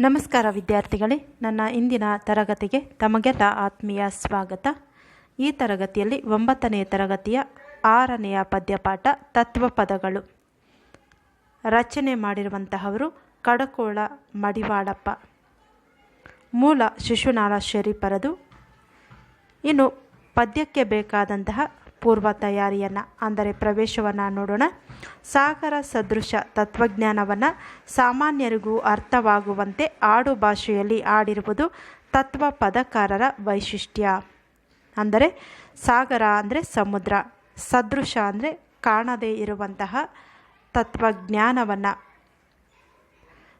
ನಮಸ್ಕಾರ ವಿದ್ಯಾರ್ಥಿಗಳೇ. ನನ್ನ ಇಂದಿನ ತರಗತಿಗೆ ತಮಗೆಲ್ಲ ಆತ್ಮೀಯ ಸ್ವಾಗತ. ಈ ತರಗತಿಯಲ್ಲಿ ಒಂಬತ್ತನೆಯ ತರಗತಿಯ ಆರನೆಯ ಪದ್ಯಪಾಠ ತತ್ವಪದಗಳು ರಚನೆ ಮಾಡಿರುವಂತಹವರು ಕಡಕೋಳ ಮಡಿವಾಳಪ್ಪ. ಮೂಲ ಶಿಶುನಾಳ ಶರೀಫರದು. ಇನ್ನು ಪದ್ಯಕ್ಕೆ ಬೇಕಾದಂತಹ ಪೂರ್ವ ತಯಾರಿಯನ್ನು, ಅಂದರೆ ಪ್ರವೇಶವನ್ನು ನೋಡೋಣ. ಸಾಗರ ಸದೃಶ ತತ್ವಜ್ಞಾನವನ್ನು ಸಾಮಾನ್ಯರಿಗೂ ಅರ್ಥವಾಗುವಂತೆ ಆಡು ಭಾಷೆಯಲ್ಲಿ ಆಡಿರುವುದು ತತ್ವ ಪದಕಾರರ ವೈಶಿಷ್ಟ್ಯ. ಅಂದರೆ ಸಾಗರ ಅಂದರೆ ಸಮುದ್ರ, ಸದೃಶ ಅಂದರೆ ಕಾಣದೇ ಇರುವಂತಹ ತತ್ವಜ್ಞಾನವನ್ನು.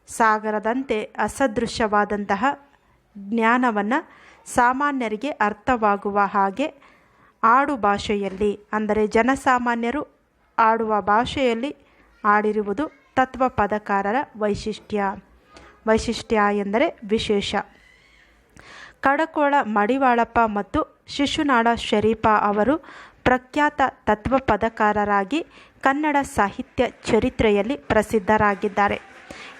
ಸಾಗರದಂತೆ ಅಸದೃಶ್ಯವಾದಂತಹ ಜ್ಞಾನವನ್ನು ಸಾಮಾನ್ಯರಿಗೆ ಅರ್ಥವಾಗುವ ಹಾಗೆ ಆಡು ಭಾಷೆಯಲ್ಲಿ, ಅಂದರೆ ಜನಸಾಮಾನ್ಯರು ಆಡುವ ಭಾಷೆಯಲ್ಲಿ ಆಡಿರುವುದು ತತ್ವ ಪದಕಾರರ ವೈಶಿಷ್ಟ್ಯ. ವೈಶಿಷ್ಟ್ಯ ಎಂದರೆ ವಿಶೇಷ. ಕಡಕೋಳ ಮಡಿವಾಳಪ್ಪ ಮತ್ತು ಶಿಶುನಾಳ ಶರೀಫ ಅವರು ಪ್ರಖ್ಯಾತ ತತ್ವ ಪದಕಾರರಾಗಿ ಕನ್ನಡ ಸಾಹಿತ್ಯ ಚರಿತ್ರೆಯಲ್ಲಿ ಪ್ರಸಿದ್ಧರಾಗಿದ್ದಾರೆ.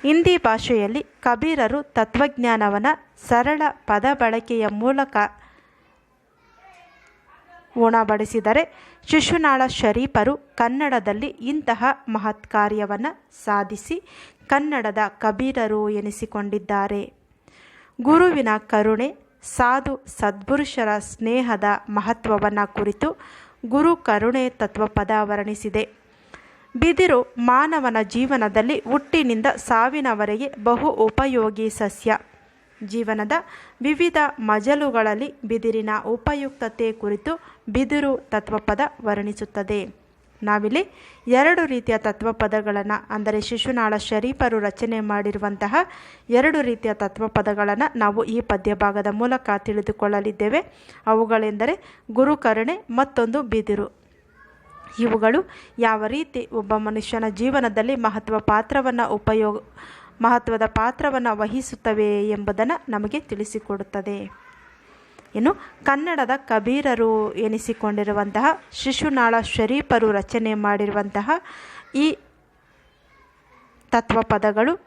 ಹಿಂದಿ ಭಾಷೆಯಲ್ಲಿ ಕಬೀರರು ತತ್ವಜ್ಞಾನವನ್ನು ಸರಳ ಪದ ಬಳಕೆಯ ಮೂಲಕ ಉಣಬಡಿಸಿದರೆ ಶಿಶುನಾಳ ಶರೀಫರು ಕನ್ನಡದಲ್ಲಿ ಇಂತಹ ಮಹತ್ ಕಾರ್ಯವನ್ನು ಸಾಧಿಸಿ ಕನ್ನಡದ ಕಬೀರರು ಎನಿಸಿಕೊಂಡಿದ್ದಾರೆ. ಗುರುವಿನ ಕರುಣೆ, ಸಾಧು ಸದ್ಪುರುಷರ ಸ್ನೇಹದ ಮಹತ್ವವನ್ನು ಕುರಿತು ಗುರು ಕರುಣೆ ತತ್ವಪದ ವರ್ಣಿಸಿದೆ. ಬಿದಿರು ಮಾನವನ ಜೀವನದಲ್ಲಿ ಹುಟ್ಟಿನಿಂದ ಸಾವಿನವರೆಗೆ ಬಹು ಉಪಯೋಗಿ ಸಸ್ಯ. ಜೀವನದ ವಿವಿಧ ಮಜಲುಗಳಲ್ಲಿ ಬಿದಿರಿನ ಉಪಯುಕ್ತತೆ ಕುರಿತು ಬಿದಿರು ತತ್ವಪದ ವರ್ಣಿಸುತ್ತದೆ. ನಾವಿಲ್ಲಿ ಎರಡು ರೀತಿಯ ತತ್ವಪದಗಳನ್ನು, ಅಂದರೆ ಶಿಶುನಾಳ ಶರೀಫರು ರಚನೆ ಮಾಡಿರುವಂತಹ ಎರಡು ರೀತಿಯ ತತ್ವಪದಗಳನ್ನು ನಾವು ಈ ಪದ್ಯಭಾಗದ ಮೂಲಕ ತಿಳಿದುಕೊಳ್ಳಲಿದ್ದೇವೆ. ಅವುಗಳೆಂದರೆ ಗುರುಕರುಣೆ ಮತ್ತೊಂದು ಬಿದಿರು. ಇವುಗಳು ಯಾವ ರೀತಿ ಒಬ್ಬ ಮನುಷ್ಯನ ಜೀವನದಲ್ಲಿ ಮಹತ್ವ ಪಾತ್ರವನ್ನು ಉಪಯೋಗ ಮಹತ್ವದ ಪಾತ್ರವನ್ನು ವಹಿಸುತ್ತವೆ ಎಂಬುದನ್ನು ನಮಗೆ ತಿಳಿಸಿಕೊಡುತ್ತದೆ. ಇನ್ನು ಕನ್ನಡದ ಕಬೀರರು ಎನಿಸಿಕೊಂಡಿರುವಂತಹ ಶಿಶುನಾಳ ಶರೀಫರು ರಚನೆ ಮಾಡಿರುವಂತಹ ಈ ತತ್ವಪದಗಳು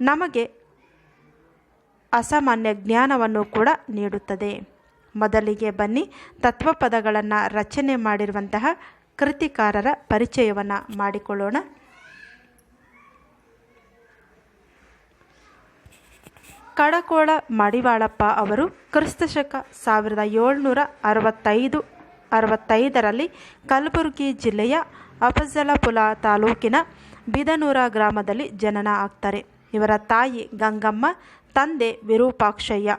ನಮಗೆ ಅಸಾಮಾನ್ಯ ಜ್ಞಾನವನ್ನು ಕೂಡ ನೀಡುತ್ತದೆ. ಮೊದಲಿಗೆ ಬನ್ನಿ ತತ್ವಪದಗಳನ್ನು ರಚನೆ ಮಾಡಿರುವಂತಹ ಕೃತಿಕಾರರ ಪರಿಚಯವನ್ನು ಮಾಡಿಕೊಳ್ಳೋಣ. ಕಡಕೋಳ ಮಡಿವಾಳಪ್ಪ ಅವರು ಕ್ರಿಸ್ತಶಕ ಸಾವಿರದ ಏಳ್ನೂರ ಅರವತ್ತೈದು, ಅರವತ್ತೈದರಲ್ಲಿ ಕಲಬುರಗಿ ಜಿಲ್ಲೆಯ ಅಫಜಲಪುಲ ತಾಲೂಕಿನ ಬಿದನೂರ ಗ್ರಾಮದಲ್ಲಿ ಜನನ ಆಗ್ತಾರೆ. ಇವರ ತಾಯಿ ಗಂಗಮ್ಮ, ತಂದೆ ವಿರೂಪಾಕ್ಷಯ್ಯ.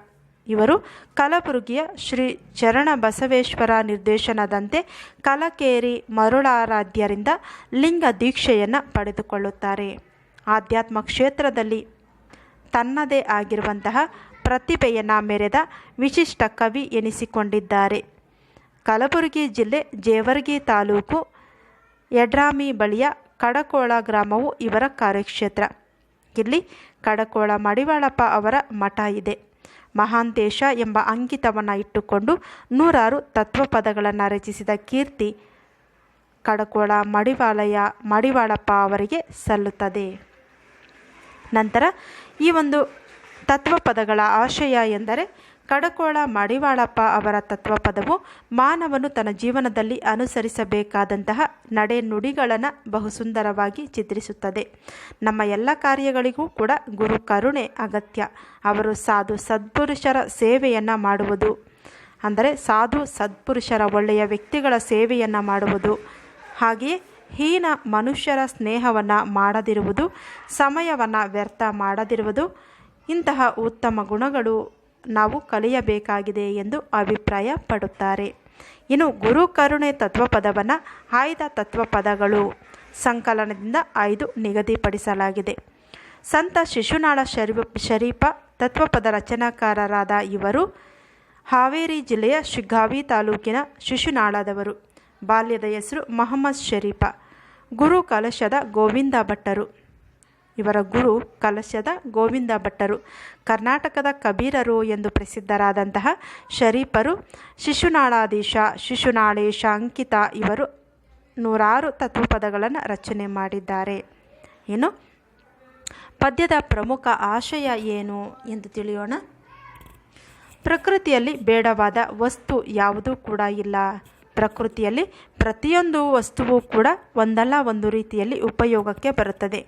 ಇವರು ಕಲಬುರಗಿಯ ಶ್ರೀ ಚರಣ ಬಸವೇಶ್ವರ ನಿರ್ದೇಶನದಂತೆ ಕಲಕೇರಿ ಮರುಳಾರಾಧ್ಯರಿಂದ ಲಿಂಗ ದೀಕ್ಷೆಯನ್ನು ಪಡೆದುಕೊಳ್ಳುತ್ತಾರೆ. ಆಧ್ಯಾತ್ಮ ಕ್ಷೇತ್ರದಲ್ಲಿ ತನ್ನದೇ ಆಗಿರುವಂತಹ ಪ್ರತಿಭೆಯನ್ನು ಮೆರೆದ ವಿಶಿಷ್ಟ ಕವಿ ಎನಿಸಿಕೊಂಡಿದ್ದಾರೆ. ಕಲಬುರಗಿ ಜಿಲ್ಲೆ ಜೇವರ್ಗಿ ತಾಲೂಕು ಯಡ್ರಾಮಿ ಬಳಿಯ ಕಡಕೋಳ ಗ್ರಾಮವು ಇವರ ಕಾರ್ಯಕ್ಷೇತ್ರ. ಇಲ್ಲಿ ಕಡಕೋಳ ಮಡಿವಾಳಪ್ಪ ಅವರ ಮಠ ಇದೆ. ಮಹಾಂತೇಶ ಎಂಬ ಅಂಕಿತವನ್ನು ಇಟ್ಟುಕೊಂಡು ನೂರಾರು ತತ್ವಪದಗಳನ್ನು ರಚಿಸಿದ ಕೀರ್ತಿ ಕಡಕೋಳ ಮಡಿವಾಳಯ್ಯ ಮಡಿವಾಳಪ್ಪ ಅವರಿಗೆ ಸಲ್ಲುತ್ತದೆ. ನಂತರ ಈ ಒಂದು ತತ್ವಪದಗಳ ಆಶಯ ಎಂದರೆ ಕಡಕೋಳ ಮಡಿವಾಳಪ್ಪ ಅವರ ತತ್ವಪದವು ಮಾನವನು ತನ್ನ ಜೀವನದಲ್ಲಿ ಅನುಸರಿಸಬೇಕಾದಂತಹ ನಡೆ ನುಡಿಗಳನ್ನು ಬಹು ಸುಂದರವಾಗಿ ಚಿತ್ರಿಸುತ್ತದೆ. ನಮ್ಮ ಎಲ್ಲ ಕಾರ್ಯಗಳಿಗೂ ಕೂಡ ಗುರು ಕರುಣೆ ಅಗತ್ಯ. ಅವರು ಸಾಧು ಸದ್ಪುರುಷರ ಸೇವೆಯನ್ನು ಮಾಡುವುದು. ಅಂದರೆ ಸಾಧು ಸದ್ಪುರುಷರ ಒಳ್ಳೆಯ ವ್ಯಕ್ತಿಗಳ ಸೇವೆಯನ್ನು ಮಾಡುವುದು. ಹಾಗೆಯೇ ಹೀನ ಮನುಷ್ಯರ ಸ್ನೇಹವನ್ನು ಮಾಡದಿರುವುದು, ಸಮಯವನ್ನು ವ್ಯರ್ಥ ಮಾಡದಿರುವುದು, ಇಂತಹ ಉತ್ತಮ ಗುಣಗಳು ನಾವು ಕಲಿಯಬೇಕಾಗಿದೆ ಎಂದು ಅಭಿಪ್ರಾಯ ಪಡುತ್ತಾರೆ ಇನ್ನು ಗುರು ಕರುಣೆ ತತ್ವಪದವನ್ನು ಆಯ್ದ ತತ್ವಪದಗಳು ಸಂಕಲನದಿಂದ ಐದು ನಿಗದಿಪಡಿಸಲಾಗಿದೆ. ಸಂತ ಶಿಶುನಾಳ ಶರೀಫ ಶರೀಫ ತತ್ವಪದ ರಚನಾಕಾರರಾದ ಇವರು ಹಾವೇರಿ ಜಿಲ್ಲೆಯ ಶಿಗ್ಗಾವಿ ತಾಲೂಕಿನ ಶಿಶುನಾಳದವರು. ಬಾಲ್ಯದ ಹೆಸರು ಮೊಹಮ್ಮದ್ ಶರೀಫ ಗುರು ಕಲಶದ ಗೋವಿಂದ ಭಟ್ಟರು. ಇವರ ಗುರು ಕಲಶದ ಗೋವಿಂದ ಭಟ್ಟರು. ಕರ್ನಾಟಕದ ಕಬೀರರು ಎಂದು ಪ್ರಸಿದ್ಧರಾದಂತಹ ಶರೀಫರು, ಶಿಶುನಾಳಾಧೀಶ, ಶಿಶುನಾಳೇಶ ಅಂಕಿತ ಇವರು ನೂರಾರು ತತ್ವಪದಗಳನ್ನು ರಚನೆ ಮಾಡಿದ್ದಾರೆ. ಏನು? ಪದ್ಯದ ಪ್ರಮುಖ ಆಶಯ ಏನು ಎಂದು ತಿಳಿಯೋಣ. ಪ್ರಕೃತಿಯಲ್ಲಿ ಬೇಡವಾದ ವಸ್ತು ಯಾವುದೂ ಕೂಡ ಇಲ್ಲ. ಪ್ರಕೃತಿಯಲ್ಲಿ ಪ್ರತಿಯೊಂದು ವಸ್ತುವು ಕೂಡ ಒಂದಲ್ಲ ಒಂದು ರೀತಿಯಲ್ಲಿ ಉಪಯೋಗಕ್ಕೆ ಬರುತ್ತದೆ.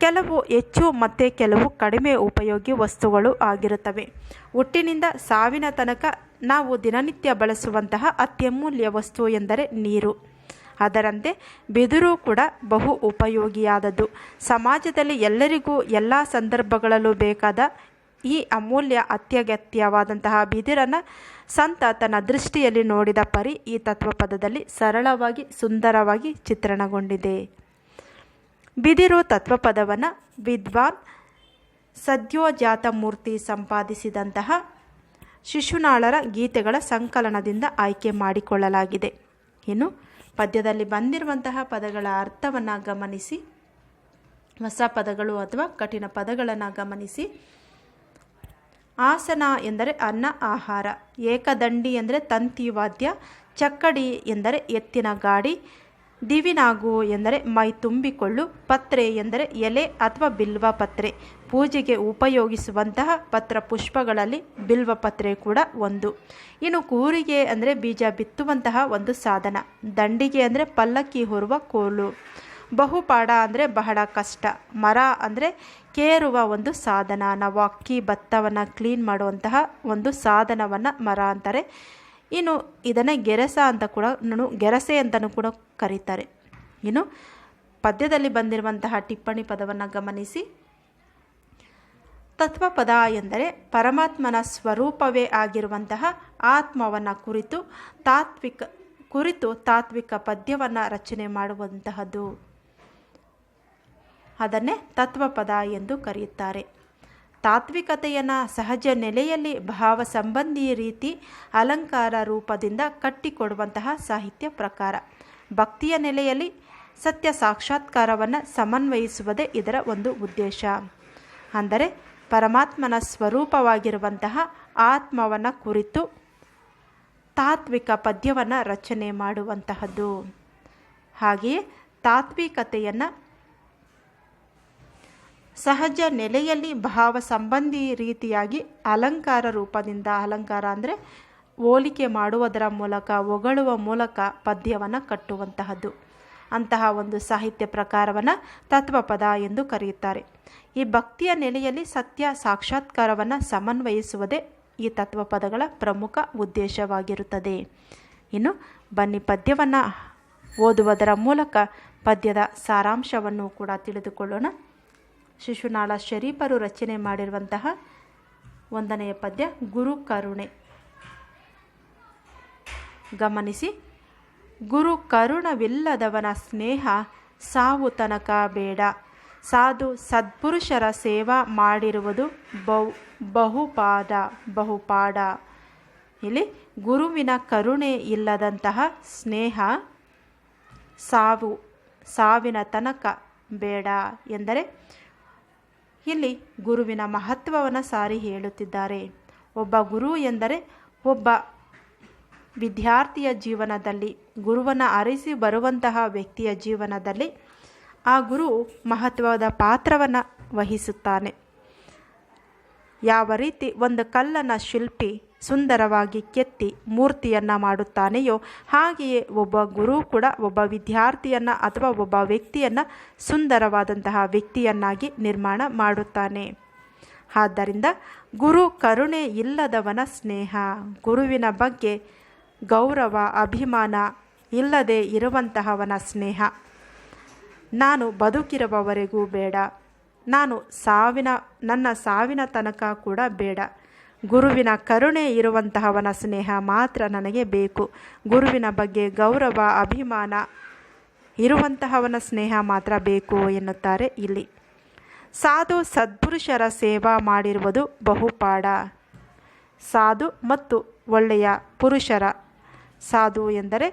ಕೆಲವು ಹೆಚ್ಚು ಮತ್ತು ಕೆಲವು ಕಡಿಮೆ ಉಪಯೋಗಿ ವಸ್ತುಗಳು ಆಗಿರುತ್ತವೆ. ಹುಟ್ಟಿನಿಂದ ಸಾವಿನ ತನಕ ನಾವು ದಿನನಿತ್ಯ ಬಳಸುವಂತಹ ಅತ್ಯಮೂಲ್ಯ ವಸ್ತು ಎಂದರೆ ನೀರು. ಅದರಂತೆ ಬಿದಿರು ಕೂಡ ಬಹು ಉಪಯೋಗಿಯಾದದ್ದು. ಸಮಾಜದಲ್ಲಿ ಎಲ್ಲರಿಗೂ ಎಲ್ಲ ಸಂದರ್ಭಗಳಲ್ಲೂ ಬೇಕಾದ ಈ ಅಮೂಲ್ಯ ಅತ್ಯಗತ್ಯವಾದಂತಹ ಬಿದಿರನ್ನು ಸಂತ ತನ್ನ ದೃಷ್ಟಿಯಲ್ಲಿ ನೋಡಿದ ಪರಿ ಈ ತತ್ವಪದದಲ್ಲಿ ಸರಳವಾಗಿ ಸುಂದರವಾಗಿ ಚಿತ್ರಣಗೊಂಡಿದೆ. ಬಿದಿರು ತತ್ವಪದವನ್ನು ವಿದ್ವಾನ್ ಸದ್ಯೋಜಾತ ಮೂರ್ತಿ ಸಂಪಾದಿಸಿದಂತಹ ಶಿಶುನಾಳರ ಗೀತೆಗಳ ಸಂಕಲನದಿಂದ ಆಯ್ಕೆ ಮಾಡಿಕೊಳ್ಳಲಾಗಿದೆ. ಇನ್ನು ಪದ್ಯದಲ್ಲಿ ಬಂದಿರುವಂತಹ ಪದಗಳ ಅರ್ಥವನ್ನು ಗಮನಿಸಿ, ಹೊಸ ಪದಗಳು ಅಥವಾ ಕಠಿಣ ಪದಗಳನ್ನು ಗಮನಿಸಿ ಆಸನ ಎಂದರೆ ಅನ್ನ ಆಹಾರ, ಏಕದಂಡಿ ಎಂದರೆ ತಂತಿ ವಾದ್ಯ ಚಕ್ಕಡಿ ಎಂದರೆ ಎತ್ತಿನ ಗಾಡಿ, ದಿವಿನಾಗು ಎಂದರೆ ಮೈ ತುಂಬಿಕೊಳ್ಳು, ಪತ್ರೆ ಎಂದರೆ ಎಲೆ ಅಥವಾ ಬಿಲ್ವ ಪತ್ರೆ. ಪೂಜೆಗೆ ಉಪಯೋಗಿಸುವಂತಹ ಪತ್ರ ಪುಷ್ಪಗಳಲ್ಲಿ ಬಿಲ್ವ ಪತ್ರೆ ಕೂಡ ಒಂದು. ಇನ್ನು ಕೂರಿಗೆ ಅಂದರೆ ಬೀಜ ಬಿತ್ತುವಂತಹ ಒಂದು ಸಾಧನ. ದಂಡಿಗೆ ಅಂದರೆ ಪಲ್ಲಕ್ಕಿ ಹೊರುವ ಕೋಲು. ಬಹುಪಾಡ ಅಂದರೆ ಬಹಳ ಕಷ್ಟ. ಮರ ಅಂದರೆ ಕೇರುವ ಒಂದು ಸಾಧನ. ನಾವು ಅಕ್ಕಿ, ಭತ್ತವನ್ನು ಕ್ಲೀನ್ ಮಾಡುವಂತಹ ಒಂದು ಸಾಧನವನ್ನು ಮರ ಅಂತಾರೆ. ಇನ್ನು ಇದನ್ನೇ ಗೆರಸ ಅಂತ ಕೂಡ ಗೆರಸೆ ಅಂತಲೂ ಕೂಡ ಕರೀತಾರೆ. ಇನ್ನು ಪದ್ಯದಲ್ಲಿ ಬಂದಿರುವಂತಹ ಟಿಪ್ಪಣಿ ಪದವನ್ನು ಗಮನಿಸಿ. ತತ್ವಪದ ಎಂದರೆ ಪರಮಾತ್ಮನ ಸ್ವರೂಪವೇ ಆಗಿರುವಂತಹ ಆತ್ಮವನ್ನು ಕುರಿತು ತಾತ್ವಿಕ ಕುರಿತು ತಾತ್ವಿಕ ಪದ್ಯವನ್ನು ರಚನೆ ಮಾಡುವಂತಹದ್ದು. ಅದನ್ನೇ ತತ್ವಪದ ಎಂದು ಕರೆಯುತ್ತಾರೆ. ತಾತ್ವಿಕತೆಯನ್ನು ಸಹಜ ನೆಲೆಯಲ್ಲಿ ಭಾವ ಸಂಬಂಧಿ ರೀತಿ ಅಲಂಕಾರ ರೂಪದಿಂದ ಕಟ್ಟಿಕೊಡುವಂತಹ ಸಾಹಿತ್ಯ ಪ್ರಕಾರ. ಭಕ್ತಿಯ ನೆಲೆಯಲ್ಲಿ ಸತ್ಯ ಸಾಕ್ಷಾತ್ಕಾರವನ್ನು ಸಮನ್ವಯಿಸುವುದೇ ಇದರ ಒಂದು ಉದ್ದೇಶ. ಅಂದರೆ ಪರಮಾತ್ಮನ ಸ್ವರೂಪವಾಗಿರುವಂತಹ ಆತ್ಮವನ್ನು ಕುರಿತು ತಾತ್ವಿಕ ಪದ್ಯವನ್ನು ರಚನೆ ಮಾಡುವಂತಹದ್ದು. ಹಾಗೆಯೇ ತಾತ್ವಿಕತೆಯನ್ನು ಸಹಜ ನೆಲೆಯಲ್ಲಿ ಭಾವ ಸಂಬಂಧಿ ರೀತಿಯಾಗಿ ಅಲಂಕಾರ ರೂಪದಿಂದ ಅಲಂಕಾರ ಅಂದರೆ ಹೋಲಿಕೆ ಮಾಡುವುದರ ಮೂಲಕ, ಹೊಗಳುವ ಮೂಲಕ ಪದ್ಯವನ್ನು ಕಟ್ಟುವಂತಹದ್ದು. ಅಂತಹ ಒಂದು ಸಾಹಿತ್ಯ ಪ್ರಕಾರವನ್ನು ತತ್ವಪದ ಎಂದು ಕರೆಯುತ್ತಾರೆ. ಈ ಭಕ್ತಿಯ ನೆಲೆಯಲ್ಲಿ ಸತ್ಯ ಸಾಕ್ಷಾತ್ಕಾರವನ್ನು ಸಮನ್ವಯಿಸುವುದೇ ಈ ತತ್ವಪದಗಳ ಪ್ರಮುಖ ಉದ್ದೇಶವಾಗಿರುತ್ತದೆ. ಇನ್ನು ಬನ್ನಿ ಪದ್ಯವನ್ನು ಓದುವುದರ ಮೂಲಕ ಪದ್ಯದ ಸಾರಾಂಶವನ್ನು ಕೂಡ ತಿಳಿದುಕೊಳ್ಳೋಣ. ಶಿಶುನಾಳ ಶರೀಫರು ರಚನೆ ಮಾಡಿರುವಂತಹ ಒಂದನೆಯ ಪದ್ಯ ಗುರು ಕರುಣೆ. ಗಮನಿಸಿ, ಗುರು ಕರುಣವಿಲ್ಲದವನ ಸ್ನೇಹ ಸಾವು ತನಕ ಬೇಡ. ಸಾಧು ಸದ್ಪುರುಷರ ಸೇವಾ ಮಾಡಿರುವುದು ಬಹು ಬಹುಪಾದ, ಬಹುಪಾಡ. ಇಲ್ಲಿ ಗುರುವಿನ ಕರುಣೆ ಇಲ್ಲದಂತಹ ಸ್ನೇಹ ಸಾವು, ಸಾವಿನ ತನಕ ಬೇಡ. ಎಂದರೆ ಇಲ್ಲಿ ಗುರುವಿನ ಮಹತ್ವವನ್ನು ಸಾರಿ ಹೇಳುತ್ತಿದ್ದಾರೆ. ಒಬ್ಬ ಗುರು ಎಂದರೆ ಒಬ್ಬ ವಿದ್ಯಾರ್ಥಿಯ ಜೀವನದಲ್ಲಿ, ಗುರುವನ್ನು ಅರಿಸಿ ಬರುವಂತಹ ವ್ಯಕ್ತಿಯ ಜೀವನದಲ್ಲಿ ಆ ಗುರು ಮಹತ್ವದ ಪಾತ್ರವನ್ನು ವಹಿಸುತ್ತಾನೆ. ಯಾವ ರೀತಿ ಒಂದು ಕಲ್ಲನ್ನು ಶಿಲ್ಪಿ ಸುಂದರವಾಗಿ ಕೆತ್ತಿ ಮೂರ್ತಿಯನ್ನು ಮಾಡುತ್ತಾನೆಯೋ ಹಾಗೆಯೇ ಒಬ್ಬ ಗುರು ಕೂಡ ಒಬ್ಬ ವಿದ್ಯಾರ್ಥಿಯನ್ನು ಅಥವಾ ಒಬ್ಬ ವ್ಯಕ್ತಿಯನ್ನು ಸುಂದರವಾದಂತಹ ವ್ಯಕ್ತಿಯನ್ನಾಗಿ ನಿರ್ಮಾಣ ಮಾಡುತ್ತಾನೆ. ಆದ್ದರಿಂದ ಗುರು ಕರುಣೆ ಇಲ್ಲದವನ ಸ್ನೇಹ, ಗುರುವಿನ ಬಗ್ಗೆ ಗೌರವ, ಅಭಿಮಾನ ಇಲ್ಲದೆ ಇರುವಂತಹವನ ಸ್ನೇಹ. ನಾನು ಬದುಕಿರುವವರೆಗೂ ಬೇಡ. ನಾನು ಸಾವಿನ, ನನ್ನ ಸಾವಿನ ತನಕ ಕೂಡ ಬೇಡ. ಗುರುವಿನ ಕರುಣೆ ಇರುವಂತಹವನ ಸ್ನೇಹ ಮಾತ್ರ ನನಗೆ ಬೇಕು. ಗುರುವಿನ ಬಗ್ಗೆ ಗೌರವ, ಅಭಿಮಾನ ಇರುವಂತಹವನ ಸ್ನೇಹ ಮಾತ್ರ ಬೇಕು ಎನ್ನುತ್ತಾರೆ ಇಲ್ಲಿ. ಸಾಧು ಸದ್ಪುರುಷರ ಸೇವಾ ಮಾಡಿರುವುದು ಬಹುಪಾಡ. ಸಾಧು ಮತ್ತು ಒಳ್ಳೆಯ ಪುರುಷರ. ಸಾಧು ಎಂದರೆ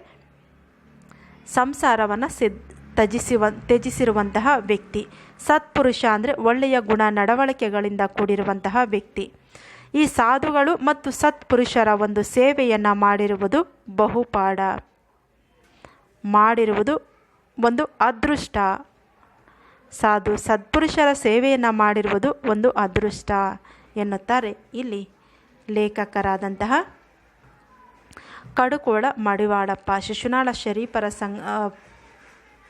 ಸಂಸಾರವನ್ನು ಸಿದ್ ತ್ಯಜಿಸುವ ತ್ಯಜಿಸಿರುವಂತಹ ವ್ಯಕ್ತಿ. ಸತ್ಪುರುಷ ಅಂದರೆ ಒಳ್ಳೆಯ ಗುಣ ನಡವಳಿಕೆಗಳಿಂದ ಕೂಡಿರುವಂತಹ ವ್ಯಕ್ತಿ. ಈ ಸಾಧುಗಳು ಮತ್ತು ಸತ್ಪುರುಷರ ಒಂದು ಸೇವೆಯನ್ನು ಮಾಡಿರುವುದು ಬಹುಪಾಡ. ಮಾಡಿರುವುದು ಒಂದು ಅದೃಷ್ಟ. ಸಾಧು ಸತ್ಪುರುಷರ ಸೇವೆಯನ್ನು ಮಾಡಿರುವುದು ಒಂದು ಅದೃಷ್ಟ ಎನ್ನುತ್ತಾರೆ ಇಲ್ಲಿ ಲೇಖಕರಾದಂತಹ ಕಡುಕೋಳ ಮಡಿವಾಳಪ್ಪ ಶಿಶುನಾಳ ಶರೀಫರ ಸಂಗ್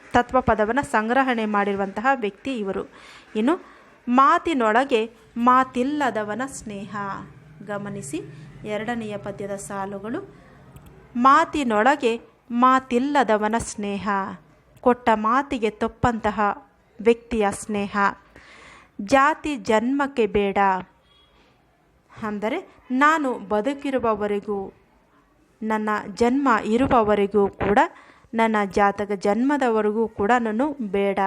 ಆ, ತತ್ವಪದವನ್ನು ಸಂಗ್ರಹಣೆ ಮಾಡಿರುವಂತಹ ವ್ಯಕ್ತಿ ಇವರು. ಇನ್ನು ಮಾತಿನೊಳಗೆ ಮಾತಿಲ್ಲದವನ ಸ್ನೇಹ. ಗಮನಿಸಿ ಎರಡನೆಯ ಪದ್ಯದ ಸಾಲುಗಳು. ಮಾತಿನೊಳಗೆ ಮಾತಿಲ್ಲದವನ ಸ್ನೇಹ. ಕೊಟ್ಟ ಮಾತಿಗೆ ತೊಪ್ಪಂತಹ ವ್ಯಕ್ತಿಯ ಸ್ನೇಹ. ಜಾತಿ ಜನ್ಮಕ್ಕೆ ಬೇಡ. ಅಂದರೆ ನಾನು ಬದುಕಿರುವವರೆಗೂ ನನ್ನ ಜನ್ಮ ಇರುವವರೆಗೂ ಕೂಡ ನನ್ನ ಜಾತಕ ಜನ್ಮದವರೆಗೂ ಕೂಡ ನಾನು ಬೇಡ.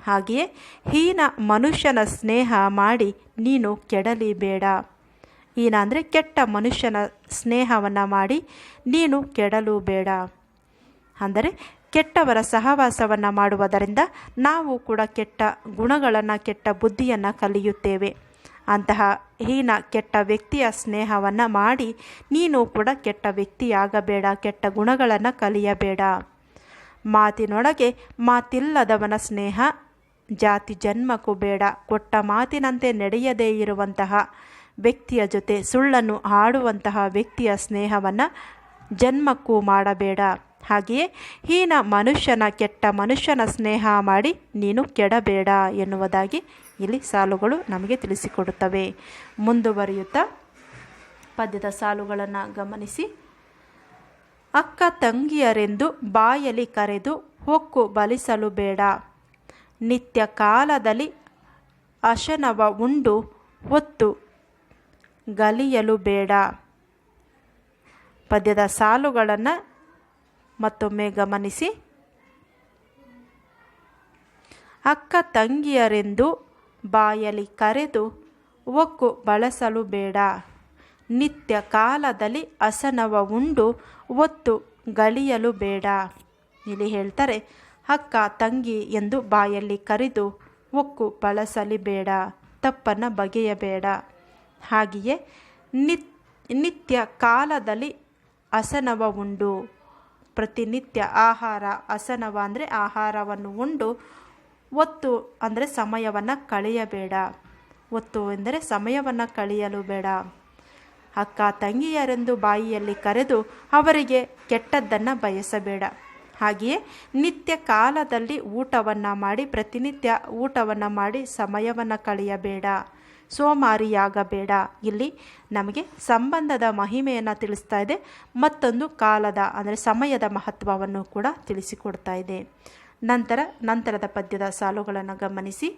ಹಾಗೆಯೇ ಹೀನ ಮನುಷ್ಯನ ಸ್ನೇಹ ಮಾಡಿ ನೀನು ಕೆಡಲಿ ಬೇಡ. ಹೀನ ಅಂದರೆ ಕೆಟ್ಟ ಮನುಷ್ಯನ ಸ್ನೇಹವನ್ನು ಮಾಡಿ ನೀನು ಕೆಡಲು ಬೇಡ. ಅಂದರೆ ಕೆಟ್ಟವರ ಸಹವಾಸವನ್ನು ಮಾಡುವುದರಿಂದ ನಾವು ಕೂಡ ಕೆಟ್ಟ ಗುಣಗಳನ್ನು, ಕೆಟ್ಟ ಬುದ್ಧಿಯನ್ನು ಕಲಿಯುತ್ತೇವೆ. ಅಂತಹ ಹೀನ ಕೆಟ್ಟ ವ್ಯಕ್ತಿಯ ಸ್ನೇಹವನ್ನು ಮಾಡಿ ನೀನು ಕೂಡ ಕೆಟ್ಟ ವ್ಯಕ್ತಿಯಾಗಬೇಡ, ಕೆಟ್ಟ ಗುಣಗಳನ್ನು ಕಲಿಯಬೇಡ. ಮಾತಿನೊಳಗೆ ಮಾತಿಲ್ಲದವನ ಸ್ನೇಹ. ಜಾತಿ ಜನ್ಮಕ್ಕೂ ಬೇಡ. ಕೊಟ್ಟ ಮಾತಿನಂತೆ ನಡೆಯದೇ ಇರುವಂತಹ ವ್ಯಕ್ತಿಯ ಜೊತೆ ಸುಳ್ಳನ್ನು ಆಡುವಂತಹ ವ್ಯಕ್ತಿಯ ಸ್ನೇಹವನ್ನು ಜನ್ಮಕ್ಕೂ ಮಾಡಬೇಡ. ಹಾಗೆಯೇ ಹೀನ ಮನುಷ್ಯನ ಕೆಟ್ಟ ಮನುಷ್ಯನ ಸ್ನೇಹ ಮಾಡಿ ನೀನು ಕೆಡಬೇಡ ಎನ್ನುವುದಾಗಿ ಇಲ್ಲಿ ಸಾಲುಗಳು ನಮಗೆ ತಿಳಿಸಿಕೊಡುತ್ತವೆ. ಮುಂದುವರಿಯುತ್ತಾ ಪದ್ಯದ ಸಾಲುಗಳನ್ನು ಗಮನಿಸಿ. ಅಕ್ಕ ತಂಗಿಯರೆಂದು ಬಾಯಲಿ ಕರೆದು ಹೊಕ್ಕು ಬಲಿಸಲು ಬೇಡ. ನಿತ್ಯ ಕಾಲದಲ್ಲಿ ಅಶನವ ಉಂಡು ಹೊತ್ತು ಗಲಿಯಲು ಬೇಡ. ಪದ್ಯದ ಸಾಲುಗಳನ್ನು ಮತ್ತೊಮ್ಮೆ ಗಮನಿಸಿ. ಅಕ್ಕ ತಂಗಿಯರೆಂದು ಬಾಯಲಿ ಕರೆದು ಒಕ್ಕು ಬಳಸಲು ಬೇಡ. ನಿತ್ಯ ಕಾಲದಲ್ಲಿ ಅಸನವ ಉಂಡು ಒತ್ತು ಗಳಿಯಲು ಬೇಡ. ಇಲ್ಲಿ ಹೇಳ್ತಾರೆ ಅಕ್ಕ ತಂಗಿ ಎಂದು ಬಾಯಲ್ಲಿ ಕರೆದು ಒಕ್ಕು ಬಳಸಲಿ ಬೇಡ, ತಪ್ಪನ್ನು ಬಗೆಯಬೇಡ. ಹಾಗೆಯೇ ನಿತ್ ನಿತ್ಯ ಕಾಲದಲ್ಲಿ ಅಸನವ ಉಂಡು ಪ್ರತಿನಿತ್ಯ ಆಹಾರ, ಅಸನವ ಅಂದರೆ ಆಹಾರವನ್ನು ಉಂಡು, ಒತ್ತು ಅಂದರೆ ಸಮಯವನ್ನು ಕಳೆಯಬೇಡ. ಒತ್ತು ಎಂದರೆ ಸಮಯವನ್ನು ಕಳೆಯಲು ಬೇಡ. ಅಕ್ಕ ತಂಗಿಯರೆಂದು ಬಾಯಿಯಲ್ಲಿ ಕರೆದು ಅವರಿಗೆ ಕೆಟ್ಟದ್ದನ್ನು ಬಯಸಬೇಡ. ಹಾಗೆಯೇ ನಿತ್ಯ ಕಾಲದಲ್ಲಿ ಊಟವನ್ನು ಮಾಡಿ ಪ್ರತಿನಿತ್ಯ ಊಟವನ್ನು ಮಾಡಿ ಸಮಯವನ್ನು ಕಳೆಯಬೇಡ. ಸೋಮಾರಿಯಾಗಬೇಡ. ಇಲ್ಲಿ ನಮಗೆ ಸಂಬಂಧದ ಮಹಿಮೆಯನ್ನು ತಿಳಿಸ್ತಾ ಇದೆ. ಮತ್ತೊಂದು ಕಾಲದ, ಅಂದರೆ ಸಮಯದ ಮಹತ್ವವನ್ನು ಕೂಡ ತಿಳಿಸಿಕೊಡ್ತಾ ಇದೆ. ನಂತರ, ನಂತರದ ಪದ್ಯದ ಸಾಲುಗಳನ್ನು ಗಮನಿಸಿ.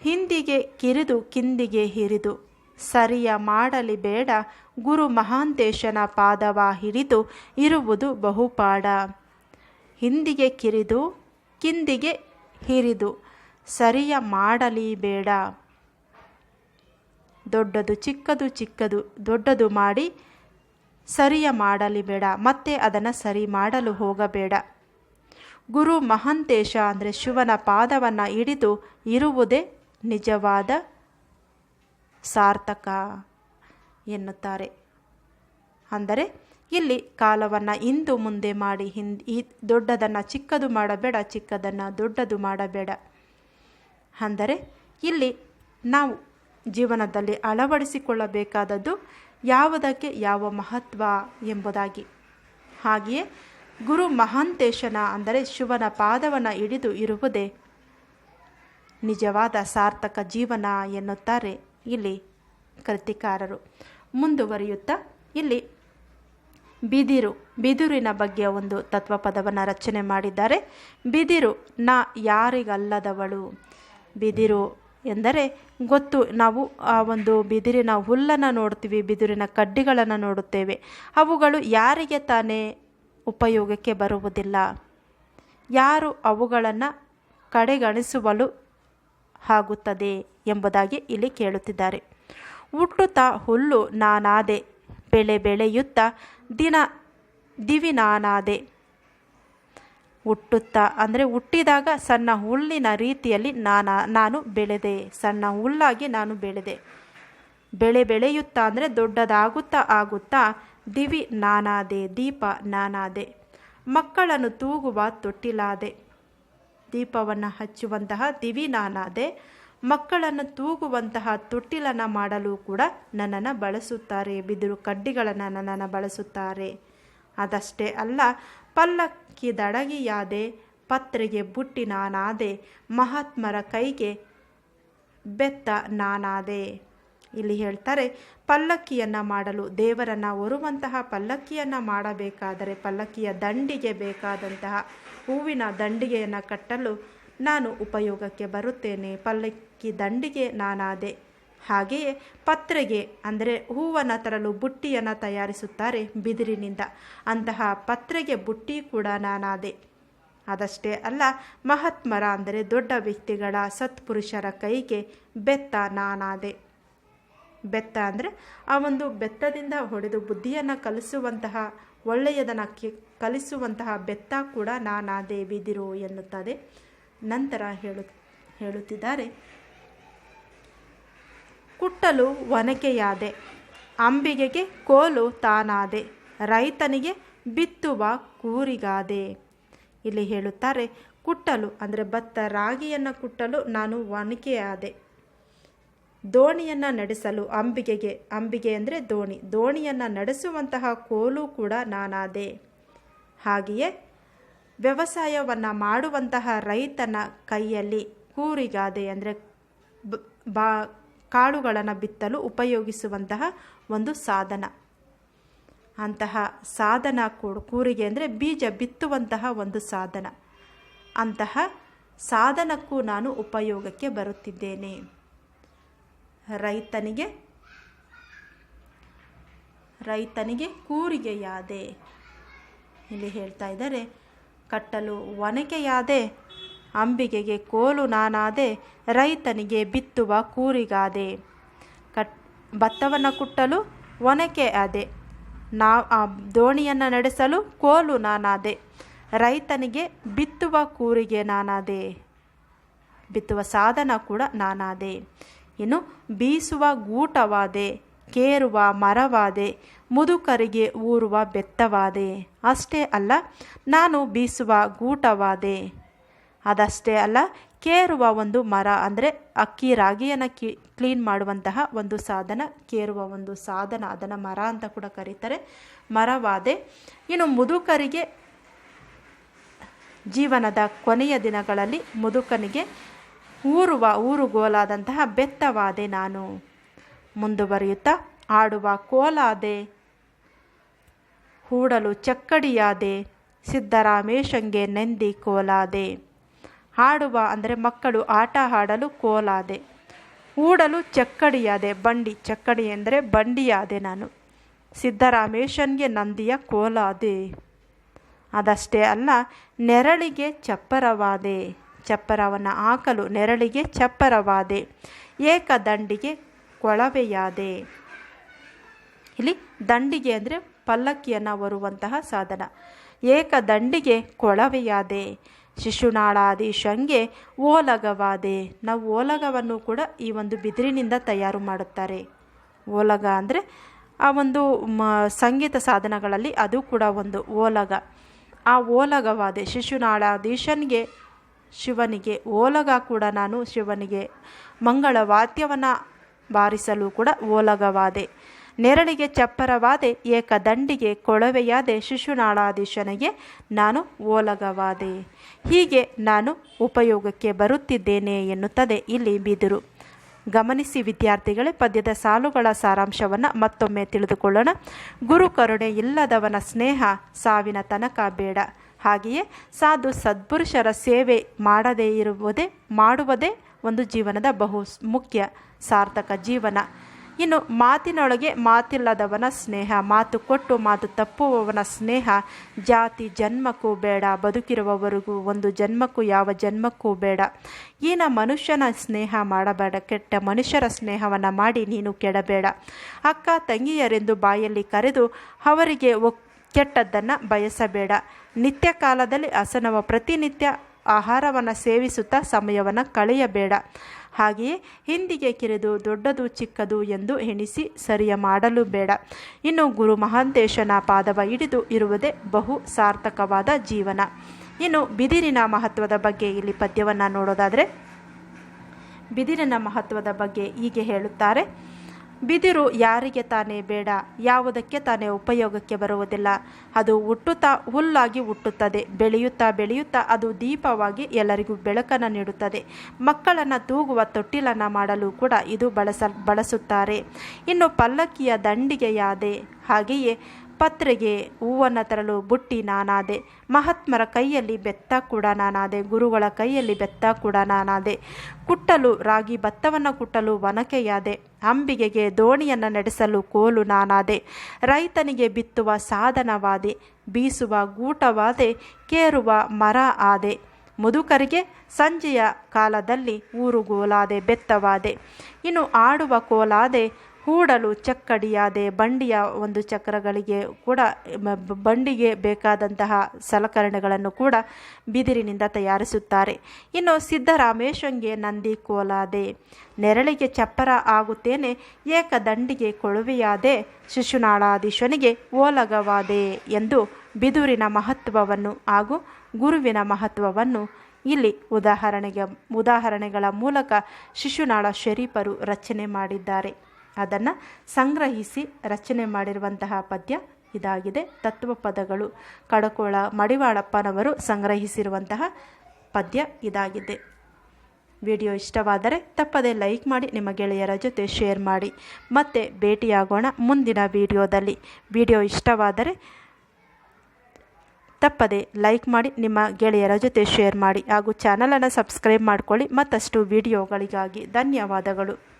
ಹಿಂದಿಗೆ ಕಿರಿದು, ಕಿಂದಿಗೆ ಹಿರಿದು. ಸರಿಯ ಮಾಡಲಿ ಬೇಡ. ಗುರು ಮಹಾಂತೇಶನ ಪಾದವ ಹಿಡಿದು ಇರುವುದು ಬಹುಪಾಡ. ಹಿಂದಿಗೆ ಕಿರಿದು, ಕಿಂದಿಗೆ ಹಿರಿದು. ಸರಿಯ ಮಾಡಲಿ ಬೇಡ. ದೊಡ್ಡದು ಚಿಕ್ಕದು ಚಿಕ್ಕದು, ದೊಡ್ಡದು ಮಾಡಿ ಸರಿಯ ಮಾಡಲಿ ಬೇಡ. ಮತ್ತೆ ಅದನ್ನು ಸರಿ ಮಾಡಲು ಹೋಗಬೇಡ. ಗುರು ಮಹಾಂತೇಶ ಅಂದರೆ ಶಿವನ ಪಾದವನ್ನು ಹಿಡಿದು ಇರುವುದೇ ನಿಜವಾದ ಸಾರ್ಥಕ ಎನ್ನುತ್ತಾರೆ. ಅಂದರೆ, ಇಲ್ಲಿ ಕಾಲವನ್ನು ಇಂದು ಮುಂದೆ ಮಾಡಿ ಹಿಂದ್ ಈ ದೊಡ್ಡದನ್ನು ಚಿಕ್ಕದು ಮಾಡಬೇಡ, ಚಿಕ್ಕದನ್ನು ದೊಡ್ಡದು ಮಾಡಬೇಡ. ಅಂದರೆ, ಇಲ್ಲಿ ನಾವು ಜೀವನದಲ್ಲಿ ಅಳವಡಿಸಿಕೊಳ್ಳಬೇಕಾದದ್ದು ಯಾವುದಕ್ಕೆ ಯಾವ ಮಹತ್ವ ಎಂಬುದಾಗಿ. ಹಾಗೆಯೇ ಗುರು ಮಹಾಂತೇಶನ, ಅಂದರೆ ಶಿವನ ಪಾದವನ್ನು ಹಿಡಿದು ಇರುವುದೇ ನಿಜವಾದ ಸಾರ್ಥಕ ಜೀವನ ಎನ್ನುತ್ತಾರೆ. ಇಲ್ಲಿ ಕೃತಿಕಾರರು ಮುಂದುವರಿಯುತ್ತಾ, ಇಲ್ಲಿ ಬಿದಿರು, ಬಿದಿರಿನ ಬಗ್ಗೆ ಒಂದು ತತ್ವಪದವನ್ನು ರಚನೆ ಮಾಡಿದ್ದಾರೆ. ಬಿದಿರು ನಾ ಯಾರಿಗಲ್ಲದವಳು? ಬಿದಿರು ಎಂದರೆ ಗೊತ್ತು, ನಾವು ಆ ಒಂದು ಬಿದಿರಿನ ಹುಲ್ಲನ್ನು ನೋಡ್ತೀವಿ, ಬಿದಿರಿನ ಕಡ್ಡಿಗಳನ್ನು ನೋಡುತ್ತೇವೆ. ಅವುಗಳು ಯಾರಿಗೆ ತಾನೇ ಉಪಯೋಗಕ್ಕೆ ಬರುವುದಿಲ್ಲ. ಯಾರು ಅವುಗಳನ್ನು ಕಡೆಗಣಿಸುವಲು ಆಗುತ್ತದೆ ಎಂಬುದಾಗಿ ಇಲ್ಲಿ ಕೇಳುತ್ತಿದ್ದಾರೆ. ಹುಟ್ಟುತ್ತಾ ಹುಲ್ಲು ನಾನಾದೆ, ಬೆಳೆ ಬೆಳೆಯುತ್ತಾ ದಿನ ದಿವಿ ನಾನಾದೆ ಹುಟ್ಟುತ್ತಾ ಅಂದರೆ ಹುಟ್ಟಿದಾಗ ಸಣ್ಣ ಹುಲ್ಲಿನ ರೀತಿಯಲ್ಲಿ ನಾನಾ, ನಾನು ಬೆಳೆದೆ, ಸಣ್ಣ ಹುಲ್ಲಾಗಿ ನಾನು ಬೆಳೆದೆ. ಬೆಳೆ ಬೆಳೆಯುತ್ತಾ ಅಂದರೆ ದೊಡ್ಡದಾಗುತ್ತಾ ಆಗುತ್ತಾ ದಿವಿ ನಾನಾದೆ, ದೀಪ ನಾನಾದೆ. ಮಕ್ಕಳನ್ನು ತೂಗುವ ತೊಟ್ಟಿಲಾದೆ. ದೀಪವನ್ನು ಹಚ್ಚುವಂತಹ ದಿವಿ ನಾನಾದೆ ಮಕ್ಕಳನ್ನು ತೂಗುವಂತಹ ತೊಟ್ಟಿಲನ್ನು ಮಾಡಲು ಕೂಡ ನನ್ನನ್ನು ಬಳಸುತ್ತಾರೆ, ಬಿದಿರು ಕಡ್ಡಿಗಳನ್ನು ನನ್ನನ್ನು ಬಳಸುತ್ತಾರೆ. ಅದಷ್ಟೇ ಅಲ್ಲ, ಪಲ್ಲಕ್ಕಿ ದಡಗಿಯಾದೆ, ಪತ್ರೆಗೆ ಬುಟ್ಟಿ ನಾನಾದೆ, ಮಹಾತ್ಮರ ಕೈಗೆ ಬೆತ್ತ ನಾನಾದೆ. ಇಲ್ಲಿ ಹೇಳ್ತಾರೆ, ಪಲ್ಲಕ್ಕಿಯನ್ನು ಮಾಡಲು ದೇವರನ್ನು ಹೊರುವಂತಹ ಪಲ್ಲಕ್ಕಿಯನ್ನು ಮಾಡಬೇಕಾದರೆ ಪಲ್ಲಕ್ಕಿಯ ದಂಡಿಗೆ ಬೇಕಾದಂತಹ ಹೂವಿನ ದಂಡಿಗೆಯನ್ನು ಕಟ್ಟಲು ನಾನು ಉಪಯೋಗಕ್ಕೆ ಬರುತ್ತೇನೆ. ಪಲ್ಲಕ್ಕಿ ದಂಡಿಗೆ ನಾನಾದೆ. ಹಾಗೆಯೇ ಪತ್ರೆಗೆ, ಅಂದರೆ ಹೂವನ್ನು ತರಲು ಬುಟ್ಟಿಯನ್ನು ತಯಾರಿಸುತ್ತಾರೆ ಬಿದಿರಿನಿಂದ. ಅಂತಹ ಪತ್ರೆಗೆ ಬುಟ್ಟಿ ಕೂಡ ನಾನಾದೆ. ಅದಷ್ಟೇ ಅಲ್ಲ, ಮಹಾತ್ಮರ, ಅಂದರೆ ದೊಡ್ಡ ವ್ಯಕ್ತಿಗಳ ಸತ್ಪುರುಷರ ಕೈಗೆ ಬೆತ್ತ ನಾನಾದೆ. ಬೆತ್ತ ಅಂದರೆ ಆ ಒಂದು ಬೆತ್ತದಿಂದ ಹೊಡೆದು ಬುದ್ಧಿಯನ್ನು ಕಲಿಸುವಂತಹ ಒಳ್ಳೆಯದನ್ನು ಕಿ, ಕಲಿಸುವಂತಹ ಬೆತ್ತ ಕೂಡ ನಾನಾದೆ ಬಿದಿರು ಎನ್ನುತ್ತದೆ. ನಂತರ ಹೇಳು, ಹೇಳುತ್ತಿದ್ದಾರೆ. ಕುಟ್ಟಲು ಒನಕೆಯಾದೆ, ಅಂಬಿಗೆಗೆ ಕೋಲು ತಾನಾದೆ, ರೈತನಿಗೆ ಬಿತ್ತುವ ಕೂರಿಗಾದೆ. ಇಲ್ಲಿ ಹೇಳುತ್ತಾರೆ, ಕುಟ್ಟಲು, ಅಂದರೆ ಭತ್ತ ರಾಗಿಯನ್ನು ಕುಟ್ಟಲು ನಾನು ಒನಕೆಯಾದೆ. ದೋಣಿಯನ್ನು ನಡೆಸಲು ಅಂಬಿಗೆಗೆ, ಅಂಬಿಗೆ ಅಂದರೆ ದೋಣಿ, ದೋಣಿಯನ್ನು ನಡೆಸುವಂತಹ ಕೋಲು ಕೂಡ ನಾನಾದೆ. ಹಾಗೆಯೇ ವ್ಯವಸಾಯವನ್ನು ಮಾಡುವಂತಹ ರೈತನ ಕೈಯಲ್ಲಿ ಕೂರಿಗಾದೆ ಅಂದರೆ ಬಾ ಕಾಳುಗಳನ್ನು ಬಿತ್ತಲು ಉಪಯೋಗಿಸುವಂತಹ ಒಂದು ಸಾಧನ. ಅಂತಹ ಸಾಧನ ಕೂರಿಗೆ ಅಂದರೆ ಬೀಜ ಬಿತ್ತುವಂತಹ ಒಂದು ಸಾಧನ. ಅಂತಹ ಸಾಧನಕ್ಕೂ ನಾನು ಉಪಯೋಗಕ್ಕೆ ಬರುತ್ತಿದ್ದೇನೆ. ರೈತನಿಗೆ ರೈತನಿಗೆ ಕೂರಿಗೆಯಾದೆ. ಇಲ್ಲಿ ಹೇಳ್ತಾ ಇದ್ದಾರೆ, ಕಟ್ಟಲು ಒನಕೆಯಾದೆ, ಅಂಬಿಗೆಗೆ ಕೋಲು ನಾನಾದೆ, ರೈತನಿಗೆ ಬಿತ್ತುವ ಕೂರಿಗಾದೆ. ಕಟ್, ಭತ್ತವನ್ನು ಕುಟ್ಟಲು ಒನಕೆ ಆದೆ ನಾ ದೋಣಿಯನ್ನು ನಡೆಸಲು ಕೋಲು ನಾನಾದೆ, ರೈತನಿಗೆ ಬಿತ್ತುವ ಕೂರಿಗೆ ನಾನಾದೆ, ಬಿತ್ತುವ ಸಾಧನ ಕೂಡ ನಾನಾದೆ. ಇನ್ನು ಬೀಸುವ ಗೂಟವಾದೆ, ಕೇರುವ ಮರವಾದೆ, ಮುದುಕರಿಗೆ ಊರುವ ಬೆತ್ತವಾದೆ. ಅಷ್ಟೇ ಅಲ್ಲ, ನಾನು ಬೀಸುವ ಗೂಟವಾದೆ. ಅದಷ್ಟೇ ಅಲ್ಲ, ಕೇರುವ ಒಂದು ಮರ, ಅಂದರೆ ಅಕ್ಕಿ ರಾಗಿಯನ್ನು ಕಿ ಕ್ಲೀನ್ ಮಾಡುವಂತಹ ಒಂದು ಸಾಧನ, ಕೇರುವ ಒಂದು ಸಾಧನ, ಅದನ್ನು ಮರ ಅಂತ ಕೂಡ ಕರೀತಾರೆ. ಮರವಾದೆ, ಇನ್ನು ಮುದುಕರಿಗೆ ಜೀವನದ ಕೊನೆಯ ದಿನಗಳಲ್ಲಿ ಮುದುಕನಿಗೆ ಊರುವ ಊರುಗೋಲಾದಂತಹ ಬೆತ್ತವಾದೆ ನಾನು. ಮುಂದುವರಿಯುತ್ತಾ, ಆಡುವ ಕೋಲಾದೆ, ಹೂಡಲು ಚಕ್ಕಡಿಯಾದೆ, ಸಿದ್ದರಾಮೇಶಂಗೆ ನೆಂದಿ ಕೋಲಾದೆ. ಹಾಡುವ ಅಂದರೆ ಮಕ್ಕಳು ಆಟ ಆಡಲು ಕೋಲಾದೆ. ಹೂಡಲು ಚಕ್ಕಡಿಯಾದೆ, ಬಂಡಿ ಚಕ್ಕಡಿ ಎಂದರೆ ಬಂಡಿಯಾದೆ ನಾನು. ಸಿದ್ದರಾಮೇಶನ್ಗೆ ನಂದಿಯ ಕೋಲಾದೆ. ಅದಷ್ಟೇ ಅಲ್ಲ, ನೆರಳಿಗೆ ಚಪ್ಪರವಾದೆ. ಚಪ್ಪರವನ್ನು ಹಾಕಲು ನೆರಳಿಗೆ ಚಪ್ಪರವಾದೆ, ಏಕದಂಡಿಗೆ ಕೊಳವೆಯಾದೆ. ಇಲ್ಲಿ ದಂಡಿಗೆ ಅಂದರೆ ಪಲ್ಲಕ್ಕಿಯನ್ನು ಹೊರುವಂತಹ ಸಾಧನ. ಏಕದಂಡಿಗೆ ಕೊಳವೆಯಾದೆ ಶಿಶುನಾಳಾಧೀಶಂಗೆ ಓಲಗವಾದೆ. ನಾವು ಓಲಗವನ್ನು ಕೂಡ ಈ ಒಂದು ಬಿದಿರಿನಿಂದ ತಯಾರು ಮಾಡುತ್ತಾರೆ. ಓಲಗ ಅಂದರೆ ಆ ಒಂದು ಮ, ಸಂಗೀತ ಸಾಧನಗಳಲ್ಲಿ ಅದು ಕೂಡ ಒಂದು ಓಲಗ. ಆ ಓಲಗವಾದೆ ಶಿಶುನಾಳಾಧೀಶನಿಗೆ ಶಿವನಿಗೆ ಓಲಗ ಕೂಡ ನಾನು ಶಿವನಿಗೆ ಮಂಗಳ ವಾದ್ಯವನ್ನು ಬಾರಿಸಲು ಕೂಡ ಓಲಗವಾದೆ. ನೆರಳಿಗೆ ಚಪ್ಪರವಾದೆ, ಏಕದಂಡಿಗೆ ಕೊಳವೆಯಾದೆ ಶಿಶುನಾಳಾಧೀಶನಿಗೆ ನಾನು ಓಲಗವಾದೆ. ಹೀಗೆ ನಾನು ಉಪಯೋಗಕ್ಕೆ ಬರುತ್ತಿದ್ದೇನೆ ಎನ್ನುತ್ತದೆ ಇಲ್ಲಿ ಬಿದಿರು. ಗಮನಿಸಿ ವಿದ್ಯಾರ್ಥಿಗಳೇ, ಪದ್ಯದ ಸಾಲುಗಳ ಸಾರಾಂಶವನ್ನು ಮತ್ತೊಮ್ಮೆ ತಿಳಿದುಕೊಳ್ಳೋಣ. ಗುರು ಕರುಣೆ ಇಲ್ಲದವನ ಸ್ನೇಹ ಸಾವಿನ ತನಕ ಬೇಡ. ಹಾಗೆಯೇ ಸಾಧು ಸದ್ಪುರುಷರ ಸೇವೆ ಮಾಡದೇ ಇರುವುದೇ, ಮಾಡುವುದೇ ಒಂದು ಜೀವನದ ಬಹು ಮುಖ್ಯ ಸಾರ್ಥಕ ಜೀವನ. ಇನ್ನು ಮಾತಿನೊಳಗೆ ಮಾತಿಲ್ಲದವನ ಸ್ನೇಹ, ಮಾತು ಕೊಟ್ಟು ಮಾತು ತಪ್ಪುವವನ ಸ್ನೇಹ, ಜಾತಿ ಜನ್ಮಕ್ಕೂ ಬೇಡ, ಬದುಕಿರುವವರೆಗೂ ಒಂದು ಜನ್ಮಕ್ಕೂ ಯಾವ ಜನ್ಮಕ್ಕೂ ಬೇಡ. ಈನ ಮನುಷ್ಯನ ಸ್ನೇಹ ಮಾಡಬೇಡ, ಕೆಟ್ಟ ಮನುಷ್ಯರ ಸ್ನೇಹವನ್ನು ಮಾಡಿ ನೀನು ಕೆಡಬೇಡ. ಅಕ್ಕ ತಂಗಿಯರೆಂದು ಬಾಯಲ್ಲಿ ಕರೆದು ಅವರಿಗೆ ಒ ಕೆಟ್ಟದ್ದನ್ನು ಬಯಸಬೇಡ. ನಿತ್ಯ ಕಾಲದಲ್ಲಿ ಹಸನವ ಪ್ರತಿನಿತ್ಯ ಆಹಾರವನ್ನು ಸೇವಿಸುತ್ತಾ ಸಮಯವನ್ನು ಕಳೆಯಬೇಡ. ಹಾಗೆಯೇ ಹಿಂದಿಗೆ ಕಿರಿದು, ದೊಡ್ಡದು, ಚಿಕ್ಕದು ಎಂದು ಎಣಿಸಿ ಸರಿಯ ಮಾಡಲು ಬೇಡ. ಇನ್ನು ಗುರು ಮಹಾಂತೇಶನ ಪಾದವ ಹಿಡಿದು ಇರುವುದೇ ಬಹು ಸಾರ್ಥಕವಾದ ಜೀವನ. ಇನ್ನು ಬಿದಿರಿನ ಮಹತ್ವದ ಬಗ್ಗೆ ಇಲ್ಲಿ ಪದ್ಯವನ್ನು ನೋಡೋದಾದರೆ, ಬಿದಿರಿನ ಮಹತ್ವದ ಬಗ್ಗೆ ಹೀಗೆ ಹೇಳುತ್ತಾರೆ. ಬಿದಿರು ಯಾರಿಗೆ ತಾನೇ ಬೇಡ, ಯಾವುದಕ್ಕೆ ತಾನೇ ಉಪಯೋಗಕ್ಕೆ ಬರುವುದಿಲ್ಲ. ಅದು ಹುಟ್ಟುತ್ತಾ ಹುಲ್ಲಾಗಿ ಹುಟ್ಟುತ್ತದೆ. ಬೆಳೆಯುತ್ತಾ ಬೆಳೆಯುತ್ತಾ ಅದು ದೀಪವಾಗಿ ಎಲ್ಲರಿಗೂ ಬೆಳಕನ್ನು ನೀಡುತ್ತದೆ. ಮಕ್ಕಳನ್ನು ತೂಗುವ ತೊಟ್ಟಿಲನ್ನು ಮಾಡಲು ಕೂಡ ಇದು ಬಳಸ, ಬಳಸುತ್ತಾರೆ. ಇನ್ನು ಪಲ್ಲಕ್ಕಿಯ ದಂಡಿಗೆ ಯಾದೆ ಹಾಗೆಯೇ ಪತ್ರೆಗೆ ಹೂವನ್ನು ತರಲು ಬುಟ್ಟಿ ನಾನಾದೆ, ಮಹಾತ್ಮರ ಕೈಯಲ್ಲಿ ಬೆತ್ತ ಕೂಡ ನಾನಾದೆ, ಗುರುಗಳ ಕೈಯಲ್ಲಿ ಬೆತ್ತ ಕೂಡ ನಾನಾದೆ. ಕುಟ್ಟಲು ರಾಗಿ ಭತ್ತವನ್ನು ಕುಟ್ಟಲು ಒನಕೆಯಾದೆ ಅಂಬಿಗೆಗೆ ದೋಣಿಯನ್ನು ನಡೆಸಲು ಕೋಲು ನಾನಾದೆ. ರೈತನಿಗೆ ಬಿತ್ತುವ ಸಾಧನವಾದೆ, ಬೀಸುವ ಗೂಟವಾದೆ, ಕೇರುವ ಮರ ಆದೆ. ಮುದುಕರಿಗೆ ಸಂಜೆಯ ಕಾಲದಲ್ಲಿ ಊರುಗೋಲಾದೆ ಬೆತ್ತವಾದೆ. ಇನ್ನು ಆಡುವ ಕೋಲಾದೆ ಹೂಡಲು ಚಕ್ಕಡಿಯಾದೆ ಬಂಡಿಯ ಒಂದು ಚಕ್ರಗಳಿಗೆ ಕೂಡ ಬಂಡಿಗೆ ಬೇಕಾದಂತಹ ಸಲಕರಣೆಗಳನ್ನು ಕೂಡ ಬಿದಿರಿನಿಂದ ತಯಾರಿಸುತ್ತಾರೆ. ಇನ್ನು ಸಿದ್ದರಾಮೇಶ್ವಂಗೆ ನಂದಿ ಕೋಲಾದೆ, ನೆರಳಿಗೆ ಚಪ್ಪರ ಆಗುತ್ತೇನೆ ಏಕದಂಡಿಗೆ ಕೊಳುವೆಯಾದೆ ಶಿಶುನಾಳಾಧೀಶನಿಗೆ ಓಲಗವಾದೆ ಎಂದು ಬಿದುರಿನ ಮಹತ್ವವನ್ನು ಹಾಗೂ ಗುರುವಿನ ಮಹತ್ವವನ್ನು ಇಲ್ಲಿ ಉದಾಹರಣೆಗೆ, ಉದಾಹರಣೆಗಳ ಮೂಲಕ ಶಿಶುನಾಳ ಶರೀಫರು ರಚನೆ ಮಾಡಿದ್ದಾರೆ. ಅದನ್ನು ಸಂಗ್ರಹಿಸಿ ರಚನೆ ಮಾಡಿರುವಂತಹ ಪದ್ಯ ಇದಾಗಿದೆ. ತತ್ವ ಪದಗಳು ಕಡಕೋಳ ಮಡಿವಾಳಪ್ಪನವರು ಸಂಗ್ರಹಿಸಿರುವಂತಹ ಪದ್ಯ ಇದಾಗಿದೆ. ವಿಡಿಯೋ ಇಷ್ಟವಾದರೆ ತಪ್ಪದೆ ಲೈಕ್ ಮಾಡಿ, ನಿಮ್ಮ ಗೆಳೆಯರ ಜೊತೆ ಶೇರ್ ಮಾಡಿ. ಮತ್ತೆ ಭೇಟಿಯಾಗೋಣ ಮುಂದಿನ ವಿಡಿಯೋದಲ್ಲಿ. ವಿಡಿಯೋ ಇಷ್ಟವಾದರೆ ತಪ್ಪದೆ ಲೈಕ್ ಮಾಡಿ, ನಿಮ್ಮ ಗೆಳೆಯರ ಜೊತೆ ಶೇರ್ ಮಾಡಿ ಹಾಗೂ ಚಾನಲನ್ನು ಸಬ್ಸ್ಕ್ರೈಬ್ ಮಾಡಿಕೊಳ್ಳಿ. ಮತ್ತಷ್ಟು ವಿಡಿಯೋಗಳಿಗಾಗಿ ಧನ್ಯವಾದಗಳು.